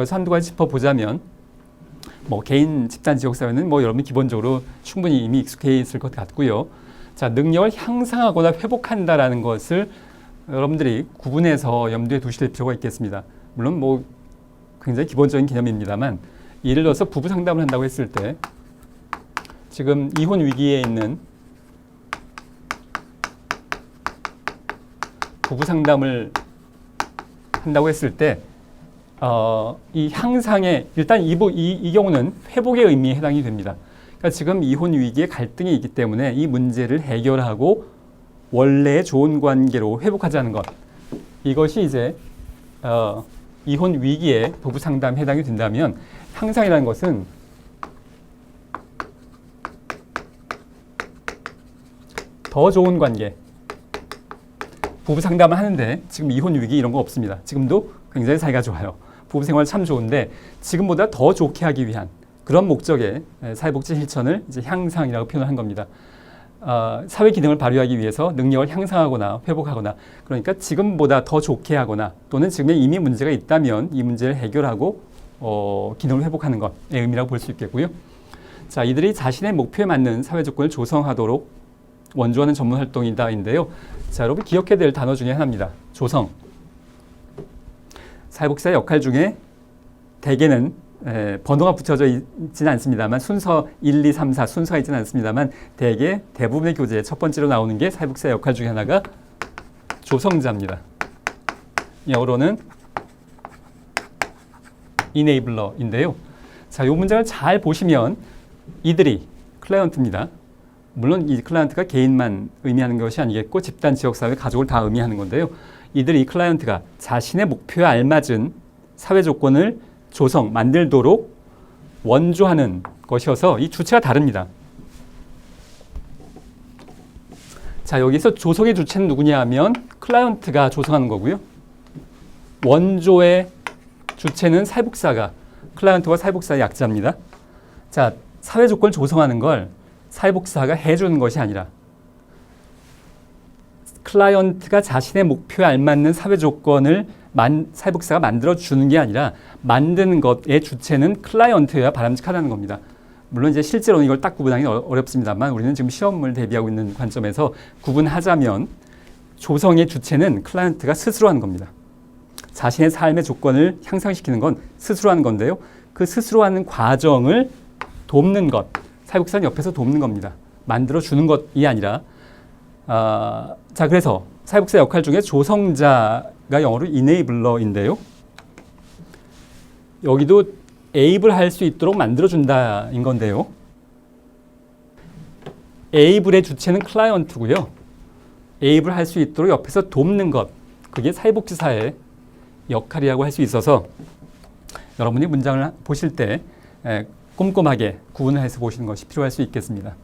여기서 한두 가지 짚어보자면 뭐 개인 집단 지역 사회는 뭐 여러분이 기본적으로 충분히 이미 익숙해 있을 것 같고요. 자, 능력을 향상하거나 회복한다라는 것을 여러분들이 구분해서 염두에 두실 필요가 있겠습니다. 물론 뭐 굉장히 기본적인 개념입니다만 예를 들어서 부부 상담을 한다고 했을 때 지금 이혼 위기에 있는 부부 상담을 한다고 했을 때 어, 이 향상의 일단 이, 부- 이, 이 경우는 회복의 의미에 해당이 됩니다. 그러니까 지금 이혼 위기에 갈등이 있기 때문에 이 문제를 해결하고 원래의 좋은 관계로 회복하자는 것 이것이 이제 어, 이혼 위기에 부부 상담에 해당이 된다면 향상이라는 것은 더 좋은 관계 부부 상담을 하는데 지금 이혼 위기 이런 거 없습니다. 지금도 굉장히 사이가 좋아요. 부부 생활 참 좋은데 지금보다 더 좋게 하기 위한 그런 목적의 에, 사회복지 실천을 이제 향상이라고 표현한 겁니다. 어, 사회 기능을 발휘하기 위해서 능력을 향상하거나 회복하거나 그러니까 지금보다 더 좋게 하거나 또는 지금에 이미 문제가 있다면 이 문제를 해결하고 어, 기능을 회복하는 것의 의미라고 볼 수 있겠고요. 자, 이들이 자신의 목표에 맞는 사회 조건을 조성하도록 원조하는 전문 활동이다인데요. 자, 여러분 기억해야 될 단어 중에 하나입니다. 조성. 사회복지사의 역할 중에 대개는 에, 번호가 붙여져 있지는 않습니다만 순서 1, 2, 3, 4 순서가 있지는 않습니다만 대개 대부분의 교재에 첫 번째로 나오는 게 사회복지사의 역할 중에 하나가 조성자입니다. 영어로는 이네이블러인데요. 자, 이 문장을 잘 보시면 이들이 클라이언트입니다. 물론 이 클라이언트가 개인만 의미하는 것이 아니겠고 집단, 지역사회, 가족을 다 의미하는 건데요. 이들이 이 클라이언트가 자신의 목표에 알맞은 사회 조건을 조성, 만들도록 원조하는 것이어서 이 주체가 다릅니다. 자, 여기서 조성의 주체는 누구냐 하면 클라이언트가 조성하는 거고요. 원조의 주체는 사회복사가 클라이언트와 사회복사의 약자입니다. 자, 사회 조건을 조성하는 걸 사회복사가 해주는 것이 아니라 클라이언트가 자신의 목표에 알맞는 사회 조건을 만, 사회복사가 만들어 주는 게 아니라 만드는 것의 주체는 클라이언트여야 바람직하다는 겁니다. 물론 이제 실제로는 이걸 딱 구분하기 는 어렵습니다만 우리는 지금 시험을 대비하고 있는 관점에서 구분하자면 조성의 주체는 클라이언트가 스스로 하는 겁니다. 자신의 삶의 조건을 향상시키는 건 스스로 하는 건데요. 그 스스로 하는 과정을 돕는 것, 사회복사는 옆에서 돕는 겁니다. 만들어 주는 것이 아니라 아, 자 그래서 사회복사 역할 중에 조성자가 영어로 enabler인데요. 여기도 able 할수 있도록 만들어 준다인 건데요. able의 주체는 클라이언트고요. able 할수 있도록 옆에서 돕는 것 그게 사회복지사의 역할이라고 할 수 있어서 여러분이 문장을 보실 때 에, 꼼꼼하게 구분을 해서 보시는 것이 필요할 수 있겠습니다.